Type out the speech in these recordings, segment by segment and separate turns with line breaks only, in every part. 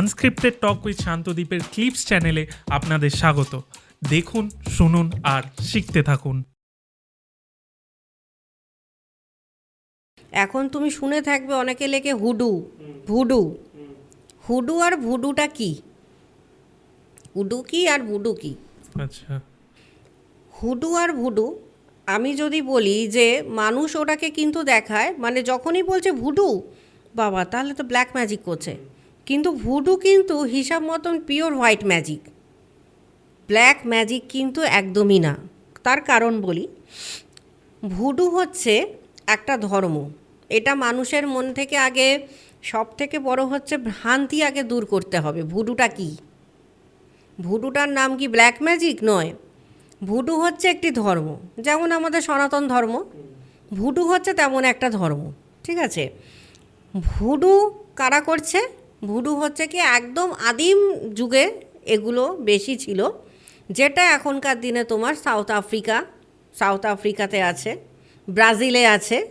Unscripted talk with শান্তদ্বীপের clips চ্যানেলে আপনাদের স্বাগত। দেখুন শুনুন আর শিখতে থাকুন।
এখন তুমি শুনে থাকবে অনেকে লেখে হুডু। ভুডু। হুডু আর ভুডুটা কি? হুডু কি আর ভুডু কি?
আচ্ছা।
হুডু আর ভুডু আমি যদি বলি যে মানুষ ওটাকে কিন্তু দেখায় মানে যখনই বলছে ভুডু বাবা তাহলে তো ব্ল্যাক ম্যাজিক করছে। কিন্তু ভুডু কিন্তু হিসাব মতন pure white magic. Black magic কিন্তু একদমই না। তার কারণ বলি, ভুডু হচ্ছে একটা ধর্ম। এটা মানুষের মন থেকে আগে সব থেকে বড় হচ্ছে ভ্রান্তি আগে দূর করতে হবে। ভুডুটা কি? ভুডুটার নাম কি ব্ল্যাক ম্যাজিক? নয়। ভুডু হচ্ছে একটি ধর্ম। যেমন আমাদের সনাতন ধর্ম, ভুডু হচ্ছে তেমন একটা ধর্ম। ঠিক আছে? ভুডু কারা করছে? ভুডু হচ্ছে কি একদম আদিম যুগে এগুলো বেশি ছিল, যেটা এখনকার দিনে তোমার সাউথ আফ্রিকা, সাউথ আফ্রিকাতে আছে, ব্রাজিলে আছে,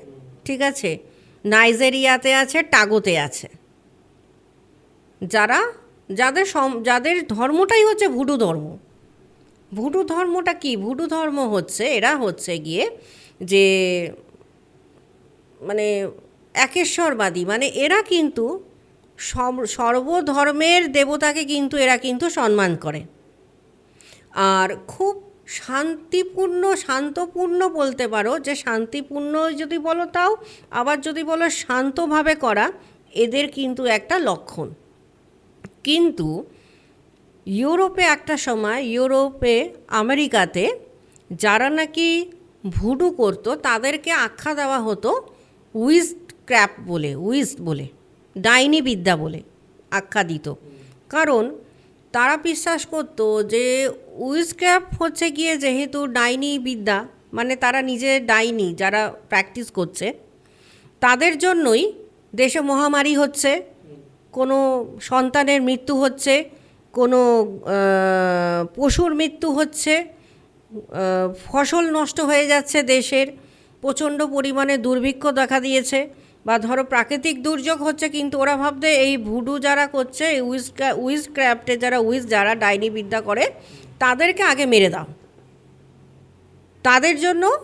ঠিক আছে, নাইজেরিয়াতে আছে, টাগোতে আছে। যারা, যাদের সম- যাদের ধর্মটাই হচ্ছে ভুডু ধর্ম। ভুডু ধর্মটা কি? ভুডু ধর্ম হচ্ছে, এরা হচ্ছে গিয়ে যে মানে একেশ্বরবাদী মানে এরা কিন্তু সর্বধর্মের দেবতাকে কিন্তু এরা কিন্তু সম্মান করে। আর খুব শান্তিপূর্ণ, শান্তপূর্ণ বলতে পারো, যে শান্তিপূর্ণ যদি বলো তাও, আবার যদি বলো শান্তভাবে করা, এদের কিন্তু একটা লক্ষণ। কিন্তু ইউরোপে একটা সময়, ইউরোপে, আমেরিকাতে যারা নাকি ভুডু করতো, তাদেরকে আখ্যা দেওয়া হতো উইস্ট ক্র্যাপ বলে, উইস্ট বলে। ডাইনি বিদ্যা বলে আখ্যা দিত কারণ তারা বিশ্বাস করতো যে উইসক্র্যাপ হচ্ছে গিয়ে যেহেতু ডাইনি বিদ্যা মানে তারা নিজে ডাইনি যারা প্র্যাকটিস করছে, তাদের জন্যই দেশে মহামারী হচ্ছে, কোনো সন্তানের মৃত্যু হচ্ছে, কোনো পশুর মৃত্যু হচ্ছে ফসল নষ্ট হয়ে যাচ্ছে দেশের, প্রচণ্ড পরিমাণে দুর্ভিক্ষ দেখা দিয়েছে। বা ধরো প্রাকৃতিক দুর্যোগ হচ্ছে কিন্তু ওরা ভাবতে এই ভুডু যারা করছে, এই উইস উইস ক্রাফটে যারা উইস যারা ডাইনি বিদ্যা করে, তাদেরকে আগে মেরে দাও। তাদের জন্য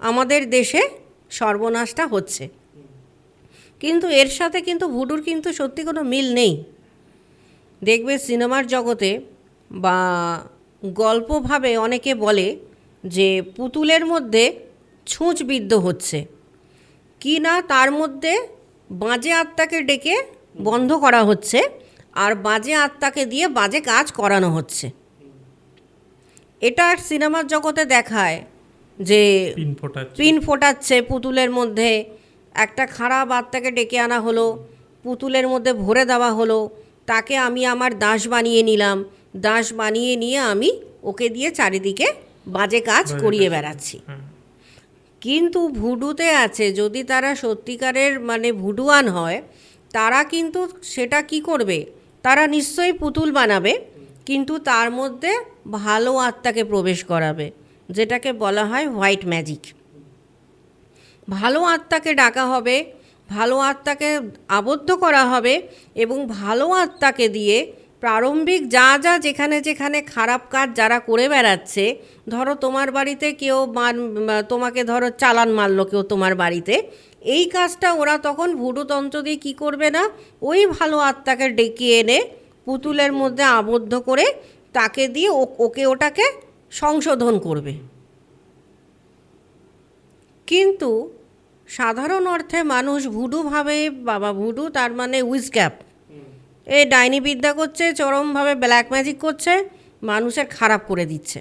আমাদের দেশে সর্বনাশটা হচ্ছে। কিন্তু এর সাথে কিন্তু ভুডুর কিন্তু সত্যি কোনো মিল নেই। দেখবে সিনেমার জগতে বা গল্পভাবে অনেকে বলে যে পুতুলের মধ্যে ছুঁচ বিদ্ধ হচ্ছে। কি না তার মধ্যে বাজে আত্মাকে ডেকে বন্ধ করা হচ্ছে আর বাজে আত্মাকে দিয়ে বাজে কাজ করানো হচ্ছে। এটা সিনেমার জগতে দেখায় যে
পিন ফোটাচ্ছে।
পুতুলের মধ্যে। একটা খারাপ আত্মাকে ডেকে আনা হলো পুতুলের মধ্যে ভরে দেওয়া হলো তাকে আমি আমার দাস বানিয়ে নিলাম। দাস বানিয়ে নিয়ে আমি ওকে দিয়ে চারিদিকে বাজে কাজ করিয়ে বেড়াচ্ছি।
হ্যাঁ।
কিন্তু ভুডুতে আছে, যদি তারা সত্যিকারের মানে ভুডুয়ান হয়, তারা কিন্তু সেটা কি করবে? তারা নিশ্চয়ই পুতুল বানাবে, কিন্তু তার মধ্যে ভালো আত্মাকে প্রবেশ করাবে, যেটাকে বলা হয় হোয়াইট ম্যাজিক। ভালো আত্মাকে ডাকা হবে, ভালো আত্মাকে আবদ্ধ করা হবে এবং ভালো আত্মাকে দিয়ে প্রারম্ভিক যা যা যেখানে যেখানে খারাপ কাজ যারা করে বেড়াচ্ছে, ধরো তোমার বাড়িতে কেউ তোমাকে ধরো চালান মারলো কেউ তোমার বাড়িতে, এই কাজটা ওরা তখন ভুডুতন্ত্র দিয়ে কী করবে না? ওই ভালো আত্মাকে ডেকে এনে পুতুলের মধ্যে আবদ্ধ করে তাকে দিয়ে ওকে ওটাকে সংশোধন করবে। কিন্তু সাধারণ অর্থে মানুষ ভুডু ভাবে, বাবা ভুডু তার মানে উইজক্যাপ। এ ডাইনি বিদ্যা করছে চরমভাবে ব্ল্যাক ম্যাজিক করছে মানুষের খারাপ করে দিচ্ছে।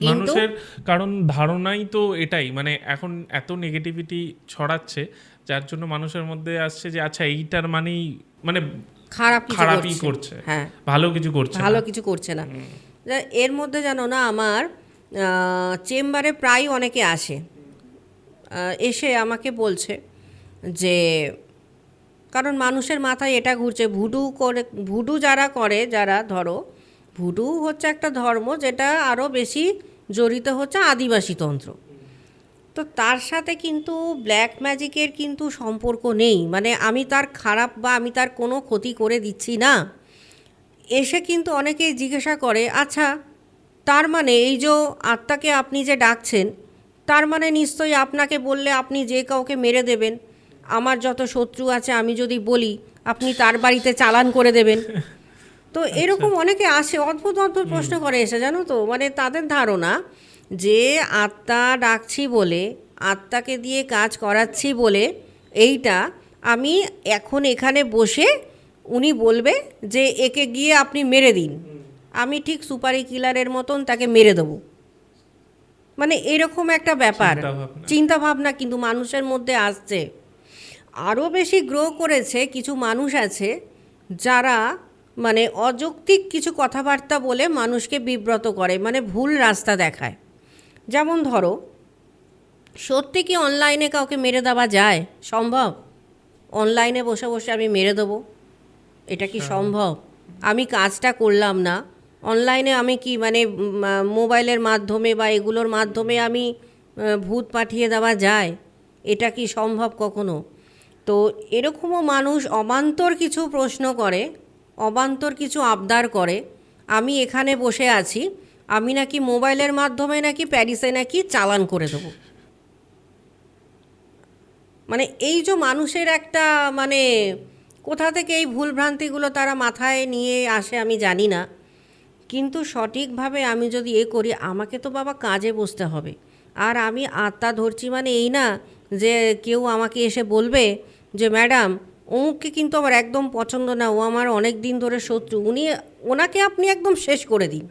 মানুষের কারণ ধারণাই তো এটাই মানে এখন এত নেগেটিভিটি ছড়াচ্ছে যার জন্য মানুষের মধ্যে আসছে যে আচ্ছা এইটার মানেই মানে
খারাপ
খারাপই
করছে।
করছে
হ্যাঁ।
ভালো কিছু করছে
ভালো কিছু করছে না। এর মধ্যে জানো না আমার চেম্বারে প্রায় অনেকে আসে। এসে আমাকে বলছে যে কারণ মানুষের মাথায় এটা ঘুরছে, ভুডু করে, ভুডু যারা করে, যারা ধরো, ভুডু হচ্ছে একটা ধর্ম যেটা আরও বেশি জড়িত হচ্ছে আদিবাসী তন্ত্র। তো তার সাথে কিন্তু ব্ল্যাক ম্যাজিকের কিন্তু সম্পর্ক নেই। মানে আমি তার খারাপ বা আমি তার কোনো ক্ষতি করে দিচ্ছি না। এসে কিন্তু অনেকেই জিজ্ঞাসা করে আচ্ছা তার মানে এই যে আত্মাকে আপনি যে ডাকছেন, তার মানে নিশ্চয়ই আপনাকে বললে আপনি যে কাউকে মেরে দেবেন? আমার যত শত্রু আছে আমি যদি বলি আপনি তার বাড়িতে চালান করে দেবেন। তো এরকম অনেকে আসে অদ্ভুত অদ্ভুত প্রশ্ন করে এসে জানো তো? মানে তাদের ধারণা যে আত্মা ডাকছি বলে আত্মাকে দিয়ে কাজ করাচ্ছি বলে এইটা আমি এখন এখানে বসে উনি বলবে যে একে গিয়ে আপনি মেরে দিন। আমি ঠিক সুপারি কিলারের মতন তাকে মেরে দেবো। মানে এরকম একটা ব্যাপার।
চিন্তাভাবনা।
চিন্তা ভাবনা কিন্তু মানুষের মধ্যে আসছে। আরও বেশি গ্রো করেছে কিছু মানুষ আছে যারা মানে অযৌক্তিক কিছু কথাবার্তা বলে মানুষকে বিব্রত করে মানে ভুল রাস্তা দেখায়। যেমন ধরো সত্যি কি অনলাইনে কাউকে মেরে দেওয়া যায়? সম্ভব? অনলাইনে বসে বসে আমি মেরে দেবো? এটা কি সম্ভব? আমি কাজটা করলাম না। অনলাইনে আমি কি মানে মোবাইলের মাধ্যমে বা এগুলোর মাধ্যমে আমি ভূত পাঠিয়ে দেওয়া যায়? এটা কি সম্ভব কখনো? তো এরকমও মানুষ অবান্তর কিছু প্রশ্ন করে, অবান্তর কিছু আবদার করে, আমি এখানে বসে আছি, আমি নাকি মোবাইলের মাধ্যমে নাকি প্যারিসে নাকি চালান করে দেবো। মানে এই যে মানুষের একটা মানে কোথা থেকে এই ভুলভ্রান্তিগুলো তারা মাথায় নিয়ে আসে আমি জানি না, কিন্তু সঠিকভাবে আমি যদি এ করি, আমাকে তো বাবা কাজে বসতে হবে। আর আমি আত্মা ধরছি মানে এই না যে কেউ আমাকে এসে বলবে যে ম্যাডাম অমুককে কিন্তু আমার একদম পছন্দ না ও আমার অনেক দিন ধরে শত্রু উনি ওনাকে আপনি একদম শেষ করে দিন।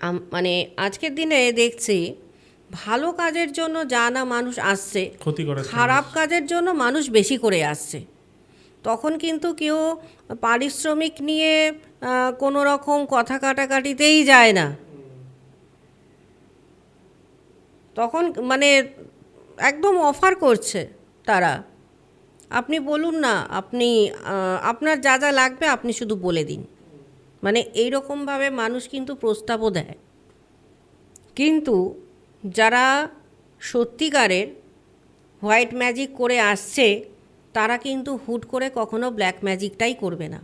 আম- মানে আজকের দিনে দেখছি ভালো কাজের জন্য যা না মানুষ আসছে। খারাপ কাজের জন্য মানুষ বেশি করে আসছে। তখন কিন্তু কেউ পারিশ্রমিক নিয়ে কোনো রকম কথা কাটাকাটিতেই যায় না। তখন মানে একদম অফার করছে তারা। আপনি বলুন না, আপনি আপনার যা যা লাগবে আপনি শুধু বলে দিন। মানে এই রকমভাবে মানুষ কিন্তু প্রস্তাবও দেয়। কিন্তু যারা সত্যিকারের হোয়াইট ম্যাজিক করে আসছে, তারা কিন্তু হুট করে কখনো ব্ল্যাক ম্যাজিকটাই করবে না।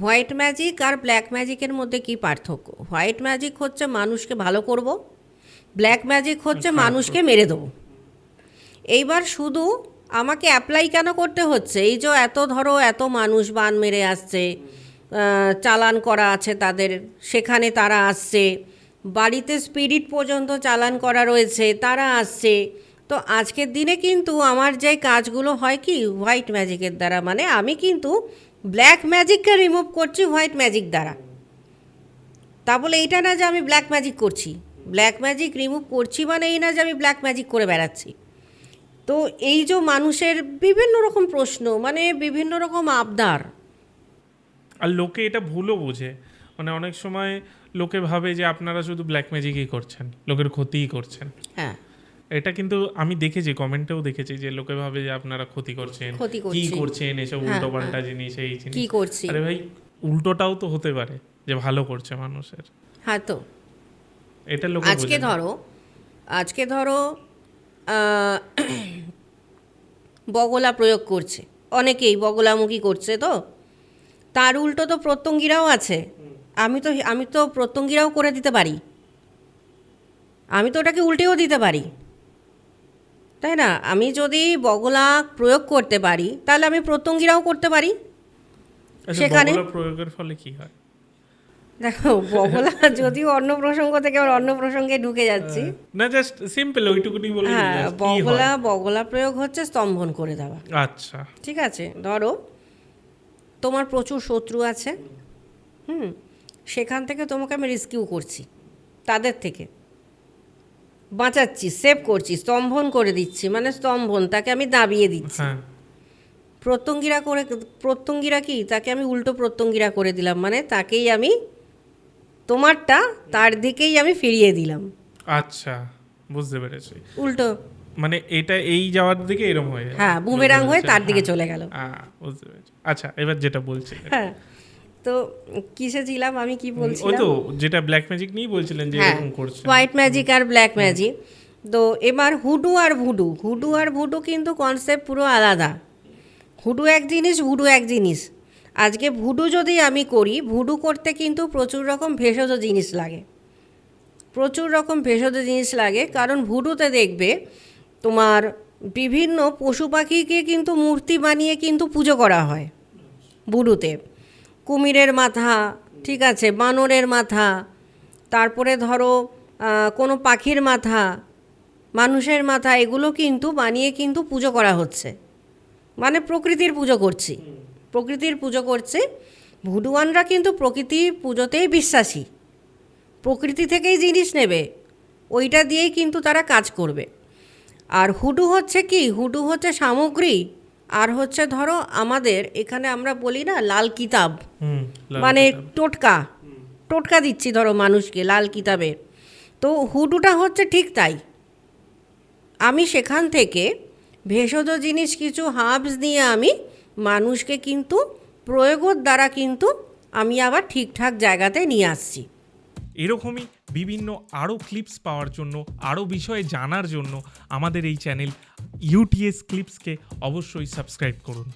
হোয়াইট ম্যাজিক আর ব্ল্যাক ম্যাজিকের মধ্যে কি পার্থক্য? হোয়াইট ম্যাজিক হচ্ছে মানুষকে ভালো করব ব্ল্যাক ম্যাজিক হচ্ছে মানুষকে মেরে দেবো। এইবার শুধু আমাকে অ্যাপ্লাই কেন করতে হচ্ছে? এই যে এত ধরো এত মানুষ বান মেরে আসছে চালান করা আছে তাদের সেখানে তারা আসছে বাড়িতে স্পিরিট পর্যন্ত চালান করা রয়েছে তারা আসছে। তো আজকের দিনে কিন্তু আমার যে কাজগুলো হয় কি হোয়াইট ম্যাজিকের দ্বারা মানে আমি কিন্তু ব্ল্যাক ম্যাজিককে রিমুভ করছি হোয়াইট ম্যাজিক দ্বারা। তা বলে এইটা না যে আমি ব্ল্যাক ম্যাজিক করছি। ব্ল্যাক ম্যাজিক রিমুভ করছি মানে এই না যে আমি ব্ল্যাক ম্যাজিক করে বেড়াচ্ছি। তো এই যে মানুষের বিভিন্ন রকম প্রশ্ন মানে বিভিন্ন রকম আবদার।
আর লোকে এটা ভুলও বোঝে। মানে অনেক সময় লোকে ভাবে যে আপনারা শুধু ব্ল্যাক ম্যাজিকই করছেন লোকের ক্ষতিই করছেন।
হ্যাঁ।
এটা কিন্তু আমি দেখেছি কমেন্টেও দেখেছি যে লোকে ভাবে যে আপনারা ক্ষতি করছেন কি করছেন এসব
হ্যাঁ,
উল্টো পাল্টা জিনিস এই জিনিস।
কি করছি?
আরে ভাই উল্টোটাও তো হতে পারে যে ভালো করছে মানুষের।
হ্যাঁ তো।
এটা লোকে
আজকে ধরো আজকে ধরো বগলা প্রয়োগ করছে। অনেকেই বগলামুখী করছে তো। তার উল্টো তো প্রত্যঙ্গীরাও আছে। আমি তো আমি তো প্রত্যঙ্গীরাও করে দিতে পারি। আমি তো ওটাকে উল্টেও দিতে পারি। তাই না? আমি যদি বগলা প্রয়োগ করতে পারি তাহলে আমি প্রত্যঙ্গীরাও করতে পারি।
আচ্ছা,
সেখানে-
প্রয়োগের ফলে কি হয়?
দেখো বগলা যদিও অন্য প্রসঙ্গ থেকে আবার অন্য প্রসঙ্গে ঢুকে যাচ্ছি।
না জাস্ট সিম্পল ওইটুকুনি বলে
হ্যাঁ বগলা বগলা প্রয়োগ হচ্ছে স্তম্ভন করে দেওয়া।
আচ্ছা।
ঠিক আছে? ধরো তোমার প্রচুর শত্রু আছে হুম সেখান থেকে তোমাকে আমি রেস্কিউ করছি তাদের থেকে। বাঁচাচ্ছি সেভ করছি স্তম্ভন করে দিচ্ছি মানে স্তম্ভন তাকে আমি দাবিয়ে দিচ্ছি।
হ্যাঁ।
প্রত্যঙ্গিরা করে প্রত্যঙ্গিরা কি? তাকে আমি উল্টো প্রত্যঙ্গিরা করে দিলাম মানে তাকেই আমি তোমারটা তার দিকেই আমি ফিরিয়ে দিলাম।
আচ্ছা বুঝতে পেরেছি।
উল্টো।
মানে এটা এই যাওয়ার দিকে এরকম হয়ে যায়
হ্যাঁ বুমেরাং হয়ে তার দিকে
হ্যাঁ।
চলে গেল।
বুঝতে পেরেছি। আচ্ছা এবার যেটা বলছি
হ্যাঁ তো কিসে ছিলাম আমি কি
ওই তো যেটা ব্ল্যাক ম্যাজিক নিয়েই বলছিলেন যে
হ্যাঁ
এরকম করছে
হোয়াইট ম্যাজিক আর ব্ল্যাক ম্যাজিক তো এবার হুডু আর ভুডু। হুডু আর ভুডু কিন্তু কনসেপ্ট পুরো আলাদা। হুডু এক জিনিস ভুডু এক জিনিস। আজকে ভুডু যদি আমি করি, ভুডু করতে কিন্তু প্রচুর রকম ভেষজ জিনিস লাগে। প্রচুর রকম ভেষজ জিনিস লাগে, কারণ ভুডুতে দেখবে তোমার বিভিন্ন পশু পাখিকে কিন্তু মূর্তি বানিয়ে কিন্তু পুজো করা হয় ভুডুতে। কুমিরের মাথা, ঠিক আছে, বানরের মাথা, তারপরে ধরো কোনো পাখির মাথা, মানুষের মাথা, এগুলো কিন্তু বানিয়ে কিন্তু পুজো করা হচ্ছে। মানে প্রকৃতির পুজো করছি। প্রকৃতির পুজো করছে ভুডুয়ানরা কিন্তু প্রকৃতির পুজোতেই বিশ্বাসী। প্রকৃতি থেকেই জিনিস নেবে ওইটা দিয়েই কিন্তু তারা কাজ করবে। আর হুডু হচ্ছে কি? হুডু হচ্ছে সামগ্রী আর হচ্ছে ধরো আমাদের এখানে আমরা বলি না লাল কিতাব। মানে টোটকা। টোটকা দিচ্ছি ধরো মানুষকে লাল কিতাবের তো হুডুটা হচ্ছে ঠিক তাই। আমি সেখান থেকে ভেষজ জিনিস কিছু হার্বস নিয়ে আমি মানুষকে কিন্তু, প্রয়োগের দ্বারা কিন্তু আমি আবার ঠিকঠাক জায়গাতে নিয়ে আসছি।
এরকমই বিভিন্ন আরও ক্লিপস পাওয়ার জন্য আরও বিষয়ে জানার জন্য আমাদের এই চ্যানেল ইউটিএস ক্লিপসকে অবশ্যই সাবস্ক্রাইব করুন।